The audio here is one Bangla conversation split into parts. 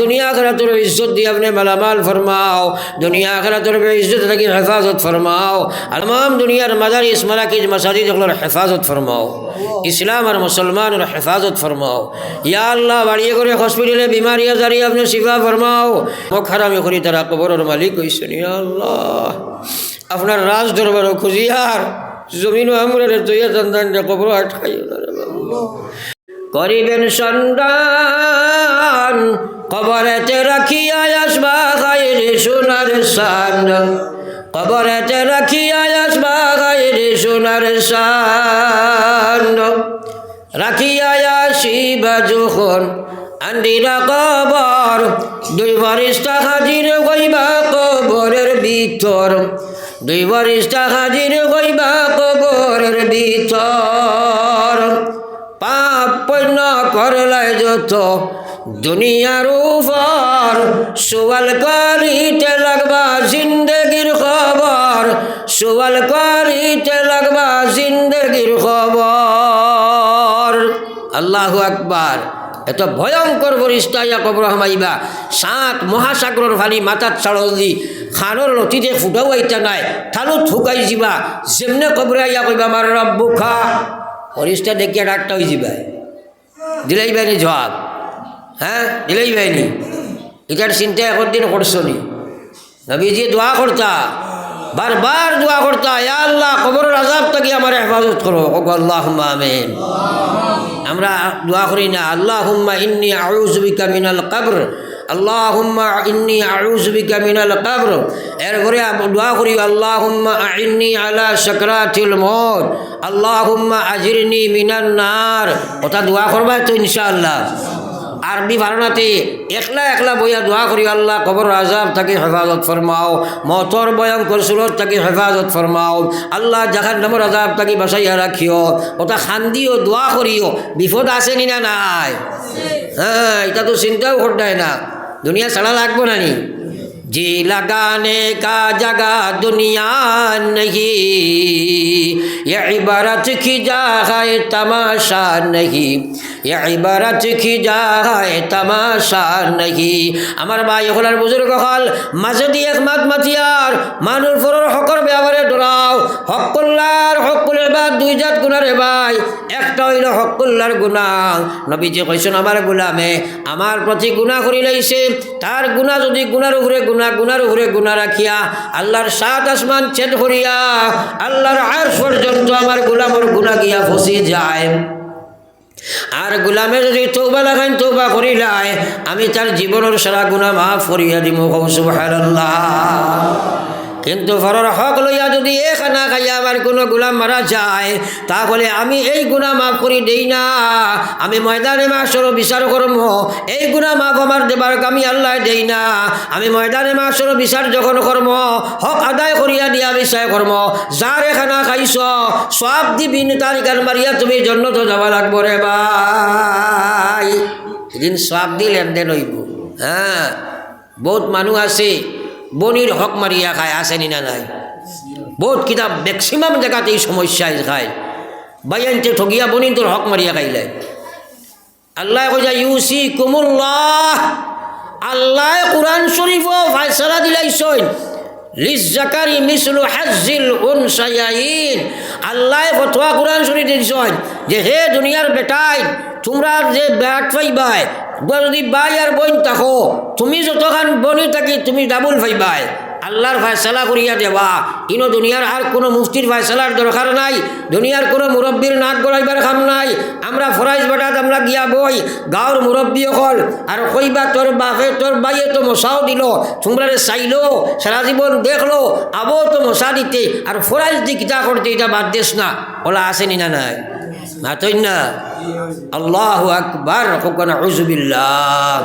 দুনিয়া খেলাতর ইজ্জত দিয়ে আপনি মালামাল ফরমাও। দুনিয়া খেলাতর ইজ্জত থাকি হেফাজত ফরমাও। আলমাম দুনিয়ার মাদার ইসমারা কি মাসাজিদ এগুলোর হেফাজত ফরমাও। ইসলাম আর মুসলমানের হেফাজত ফরমাও। ইয়া আল্লাহ, বাড়িয়ে করে হসপিটালে বিমারিয়া জারি আপনি শিফা ফরমাও। মুখ হারামি করি তারা কবরের মালিক হয়েছেন ইয়া আল্লাহ। আপনার রাজ দরবার খুঁজিয়ার জমিন আমরা তৈয়া সন্তান কবর বাবু করিবেন সন্ধান কবরেতে রাখিয়া আসবা খাইরে সোনার সান। কবরেতে রাখিয়া আসবা খাইরে সোনার সান। রাখিয়া আসিবা যখন আন্দিরা কবর, দুই বারিস্তা হাজির হইবা কবরের ভিতর। দুই বারিস্তা হাজির হইবা কবরের ভিতর। পাপ পণ্য করলাই যত দুনিয়ার উপর সুয়াল করিতে লাগবা জিন্দগির খবর সুয়াল করিতে লাগবা জিন্দগির খবর। আল্লাহু আকবার। এত ভয়ঙ্কর বরিষ্ঠা ইয়া কবর হামাইবা সাত মহাসাগরের ফালি মাথার ছাড়ো দি খানোর লতিতে ফুটাও আইতা নাই থালু থুকাই যাবা যেমনে কবরে আইয়া কইবা আমার রব্বু খা হরিষ্টা দেখিয়া ডাকটা হয়ে যাবে দিলাই বাইনি জবাব। হ্যাঁ দিলাই বাইনি এটার চিন্তা একদিন করছ নি। নবীজি দোয়া করতা, বারবার দোয়া করতা, ইয়া আল্লাহ, কবরের আজাব থেকে আমার হেফাজত করো। আল্লাহ আমিন। আমরা দোয়া করি না আল্লাহ হুম্মা ইন্নি আউজবিকা মিনাল কবর। আল্লাহ হুম্মা ইন্নি আউজবিকা মিনাল কবর। এরপরে দোয়া করি আল্লাহ হুম্মা ইন্নি আলা সকরাতিল মত আল্লাহ হুম্মা আজিরনি মিনান নার। ওটা দোয়া করবা তো ইনশাআল্লাহ। আরবি ভারণাতে একলা একলা বইয়া দোয়া করি আল্লাহ কবর আজাব তাকে হেফাজত ফরমাও মতর ভয়ঙ্কর সুরত তাকে হেফাজত ফরমাও আল্লাহ জাহান নামর আজাব তাকে বাসাইয়া রাখিও ওটা খান্দিও দোয়া করিও বিপদ আছে নি না নাই হ্যাঁ এটা তো চিন্তাও করতে না। দুনিয়া ছাড়া লাগবো না নি? जी लगाने का जगह दुनिया नहीं ये इबारत की जा है तमाशा नहीं ये इबारत की जा है तमाशा नहीं আমার ভাই হলার বুজুর্গ হল মাঝে দিয়ে একমাত মাতিয়ার মানুষ ফরর হকর ব্যবহারে ডরাও হকুল্লার হকুলের বা দুই জাত গুণারে ভাই একটা হইল হকুল্লার গুণা নবীজি কইছেন আমার গুলামে আমার প্রতি গুণা করি লাইছে তার গুণা যদি গুণার উপরে গুণা গুণার উপরে গুনা রাখিয়া, আল্লাহর সাত আসমান ছেদ করিয়া, আল্লাহর আর পর্যন্ত আমার গুলামর গুনা গিয়া ফসি যায়। আর গোলামে যদি তৌবা লাগাইন তৌবা করি আমি তার জীবনের সারা গুণা মাফ করিয়া দিব সুবহানাল্লাহ। কিন্তু ফরর হক লইয়া যদি এ খানা খাইয়া আমার কোনো গুলাম মারা যায়, তাহলে আমি এই গুণা মাফ করি দেই না। আমি ময়দানে মাসর বিচার করম, এই গুণা মাফ আমার দেবার আমি আল্লাহ দেই না। আমি ময়দানে মাসর বিচার যখন কর্ম, হক আদায় করিয়া দিয়া বিচার কর্ম, যারে খানা খাইছ, সব দিবিন তার গান মারিয়া তুমি জন্য তো যাবা লাগবো রে ভাই। সব দি লেনদেন হইব হ্যাঁ। বহুত মানুষ আছে বনির হক মারিয়া খায়, আসেনি না নাই? বহুত কিতাব ম্যাক্সিমাম জায়গাতে এই সমস্যা খায়। বাইনতে ঠগিয়া বনি তোর হক মারিয়া খাইলে। আল্লাহ কইয়া ইউসি কুমুল্লাহ আল্লাহ কোরআন শরীফ ফাইসলা দিলাইছই। লিস জাকারি মিসলু হাজিল উনসায়াইন। আল্লাহ ফতোয়া কোরআন শরীফ দিছই যে, হে দুনিয়ার বেটাই তোমরা যে ব্যাট পাইবাই যদি বাই আর বইন থাকো, তুমি যতখান বনি থাকি, তুমি ডাবল পাইবাই। আল্লাহর ফয়সালা করিয়া দেওয়া ইনো দুনিয়ার আর কোনো মুফতির ফয়সালার দরকার নাই। দুনিয়ার কোনো মুরব্বীর নাক গড়াইবার কাম নাই। আমরা ফরাইজ বাটাত, আমরা গিয়া বই। গাঁৱৰ মুরব্বী অকল। আর কইবা, তোর বাপে, তোর বাইয়ে তো মশাও দিল। তোমরা চাইলো, সারা জীবন দেখল। আবো তো মশা দিতে। আর ফরাইজ দি কিতা করতে, এটা বাদ দেশ না। ওলা আসেনি না নাই? মাতই না আল্লাহ আকবার কোকান উজবিল্লাহ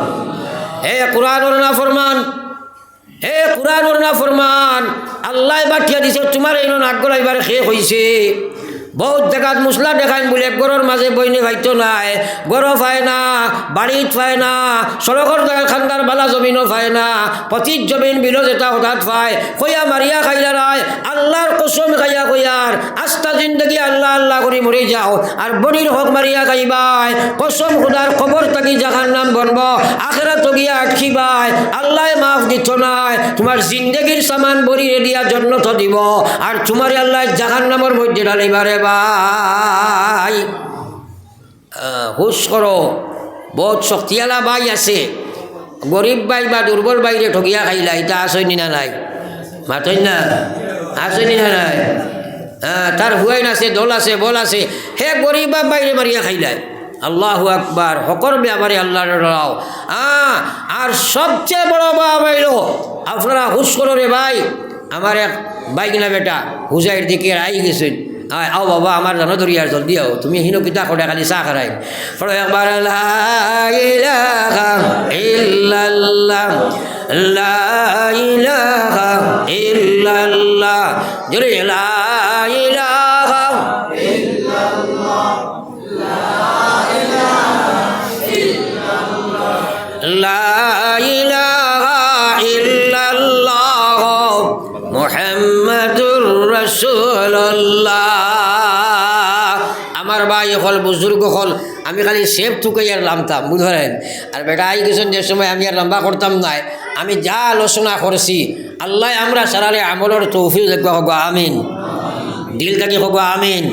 হে কোরআন না ফরমান হে কোরআন না ফরমান আল্লাহ বাটিয়া দিছে, তোমার এই নাক গলাইবার শেষ হয়েছে বহুত জায়গাত মুসলা দেখাইন বলে গরুর মাঝে বইনে ভাইতো নাই গরু পায় না বাড়িত পায় না সড়কর জায়গা খান্দার বালা জমিনও পায় না পতিত জমিন বিলো যেটা হঠাৎ পায় কইয়া মারিয়া খাইলা রায় আল্লাহর কসম খাইয়া কইয়ার আস্তা জিন্দগি আল্লাহ আল্লাহ করে মরে যাও আর বনির হক মারিয়া খাইবাই, কসম খুদার খবর তাকি জাহার নাম বনব আখেরা তো গিয়া আটকিবাই আল্লাহ মাফ দিত নাই তোমার জিন্দগির সামান বরি রেডিয়া জন্য তো দিব আর তোমার আল্লাহ জাহান নামের মধ্যে ঢালিবারে ভাই হুশ করো, বহুত শক্তিয়ালা বাই আছে। গরিব বাই বা দুর্বল বাইরে ঠকিয়া খাইলা এটা আসইনি না নাই? মাতই না? আসইনি না নাই? তার হুয়াইন আছে দল আছে, বল আছে, হে গরিব বা বাইরে মারিয়া খাইলাই আল্লাহ আকবার হকর ব্যাপারে আল্লাহ হ্যাঁ আর সবচেয়ে বড় বাইল আপনারা হুশ করো রে ভাই, আমার এক বাইক না বেটা হুজাইর দিকে আই গেছেন। আয়, আও বাবা আমার জানো দরিয়ার জল দিও তুমি হিনো কিতা কোটা খালি চা খারাই পড়ো একবার জোরে লা বুজুর্গ হল আমি খালি থুকে আর নামতাম বুধরেন আর বেটা আই গেছেন যে সময় আমি আর লম্বা করতাম নাই, আমি যা আলোচনা করছি, আল্লাহ আমরা সারারে আমলের তৌফিক দেখব, আমিন। দিল থাকি হব, আমিন।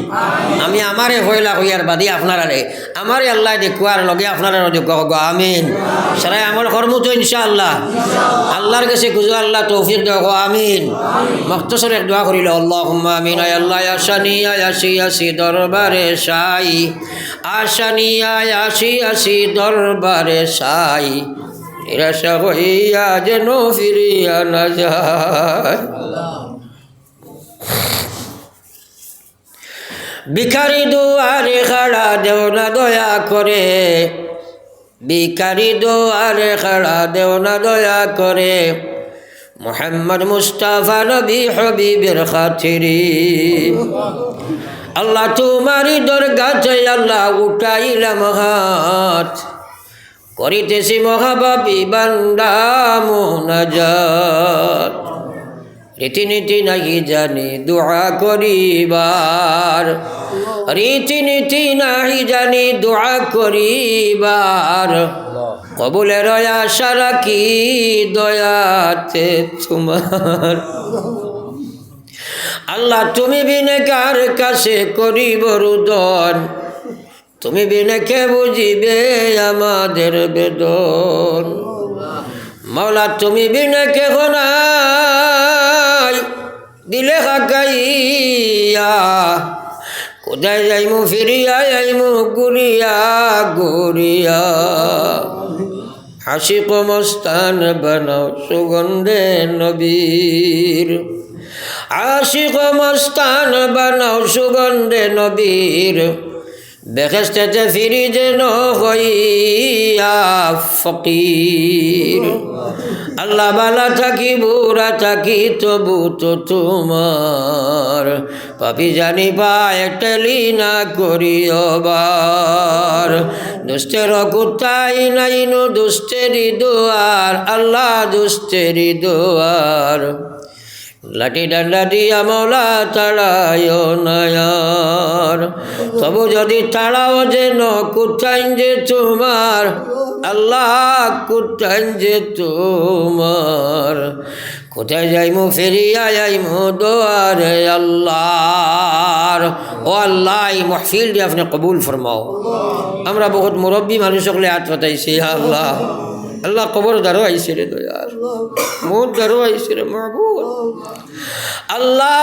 আমি আমারে হইলা হইয়ার বাদি আপনারারে আমারে আল্লাহ দেখুয়ার লগে আপনারা দেখব হব, আমিন। সারাই আমল কর্ম তো ইনশাআল্লাহ আল্লাহর কাছে খুঁজো, আল্লাহ তৌফিক দেব আমিন। মক্তসর এক দোয়া করিল আল্লাহ আমিন, আয় আল্লাহ আসানি আয় আসি দরবারে সাই আসানি আয় আসি দরবারে সাই নিরাশা হইয়া যেন ফিরিয়া না যায়। ভিখারি দুয়ারে খাড়া দেও না দয়া করে। ভিখারি দুয়ারে খাড়া দেও না দয়া করে। মোহাম্মদ মুস্তাফা নবী হবিবের খাতিরি। আল্লাহ তোমারি দরগাতে আল্লাহ উঠাইলাম হাত। করিতেছি মহাবাবী বান্দা মোনাজাত। রীতিনীতি নাহি জানি, দোয়া করিবার। রীতিনীতি নাহি জানি, দোয়া করিবার। কবুলের আশা কি দয়াতে তোমার। আল্লাহ, তুমি বিনে কার কাছে করিব রুদন? তুমি বিনে কে বুঝিবে আমাদের বেদন? মাওলা, তুমি বিনে কে নাই দিলে হাকাইয়া। কোথায় যাইমু ফিরিয়া, যাইমু গুরিয়া গুরিয়া হাসি কমস্তান বানাও সুগন্ধে নবীর। আশি কমস্থান বানাও সুগন্ধে নবীর। বেহেস্তেতে ফিরি যেন হইয়া ফকির। আল্লাহ বালা থাকি, বুড়া থাকি, তবু তো তোমার। পাপি জানি পায় টেলি না করিওবার দুষ্টের কুতাই নাই নু দুষ্টেরি দুয়ার, আল্লাহ দুষ্টেরি দুয়ার। লাঠি ডান্ডা দিয়া মৌলা তাড়ায় নয়ার। তবু যদি তাড়াও যেন কুঠাইন যে তোমার। আল্লাহ কুঠাইন যে তোমার। কোথায় যাইমু ফেরিয়া যাইমু দোয়ারে আল্লাহর। ও আল্লাহ মহফিল দিয়ে আপনি কবুল ফরমাও। আমরা বহুত মুরব্বী মানুষ সকলে হাত পাতাইছি আল্লাহ। আল্লাহ কবর দ্বারও আইসে রে দয়ার মোর দ্বারও আইসে রে মাহবুব। আল্লাহ।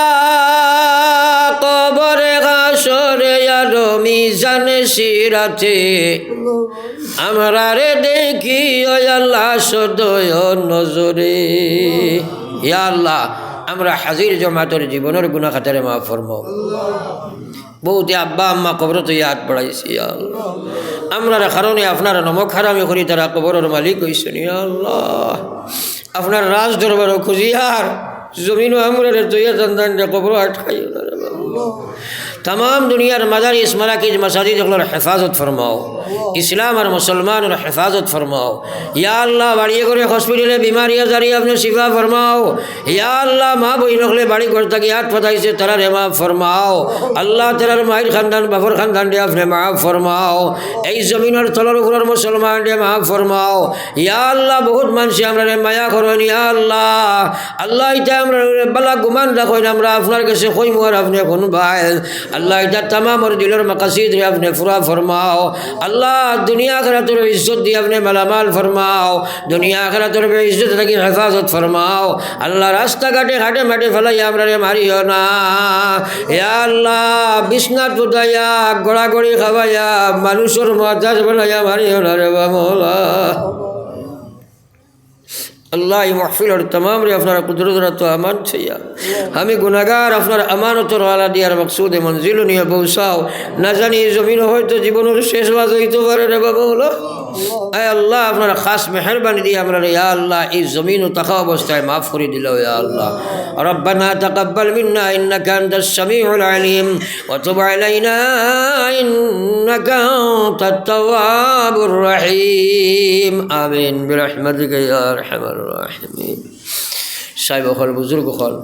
কবরে ঘাসরে আর মিজান সিরাতে। আমরা রে দেখি ও আল্লাহ সদয় নজরে। ইয়া আল্লাহ আমরা হাজির জমাতের জীবনের গুণা খাতারে মা ফরম বহুতে আব্বা আম্মা কবর তো ইয়াদ পড়াইছি আল্লাহ। আমরা কারণে আপনার নমক হারামি করি, তারা কবরের মালিক হইছেন আল্লাহ। আপনার রাজ দরবার খুঁজিয়ার জমিনও আমরা তৈয়া সন্তান কবর আটকাইও تمام دنیا رمضان اس ملا کی مساجد حفاظت فرماؤ۔ اسلام اور مسلمان اور حفاظت فرماؤ۔ یا اللہ باڑی کرے ہاسپٹل ہے بیماری زاری اپنے شفا فرماؤ۔ یا اللہ، ماں بھائی نقل باڑی کو تک یاد پتہ سے ترا رحما فرماؤ۔ اللہ تیرا ماہر خاندان بفر خاندان ڈے اپنے معاف فرماؤ۔ اے زمین اور تلر اخر اور مسلمان ڈے معاف فرماؤ۔ یا اللہ، بہت মানুষে আমরা মায়া کرو یا اللہ اللہ এটা আমরা বালা গুমান রাখেন আমরা আপনার কাছে কইমু আর আপনি এখন ভাই আল্লাহ এটা তামামর দিলের মাকাসিদ আপনি ফুরা ফরমাও। আল্লাহ দুনিয়া আখরাতের ইজ্জত দিয়ে আপনি মালামাল ফরমাও। দুনিয়া আখরাতের ইজ্জত থাকি হেফাজত ফরমাও। আল্লাহ রাস্তাঘাটে ঘাটে মাঠে ফেলাই আমরা রে মারিও না। ইয়া আল্লাহ বিছনাত পুতাইয়া গড়াগড়ি খাওয়াইয়া, মানুষের মাথাস বানাইয়া মারিও না রে বামলা আল্লাহ এই মহফিলের তমাম রে আপনার কুদরত আমান ছিয়া আমি গুনাগার আপনার আমানতর আলা দিয়ার মকসুদে মঞ্জিল নিয়ে পৌঁছাও না জানি জমিন হয়তো জীবনের শেষ বাজ হইতে পারে রে বাবা বলো আয় আল্লাহ আপনার খাস মেহরবানি দিয়ে আমরা ইয়া আল্লাহ এই জমিন ও তাকা অবস্থায় মাফ করে দিল ইয়া আল্লাহ ربنا تقبل منا إنك أنت السميع العليم وتب علينا إنك أنت التواب الرحيم آمين برحمتك يا أرحم الراحمين সাহেব হল বুজুর্গ হল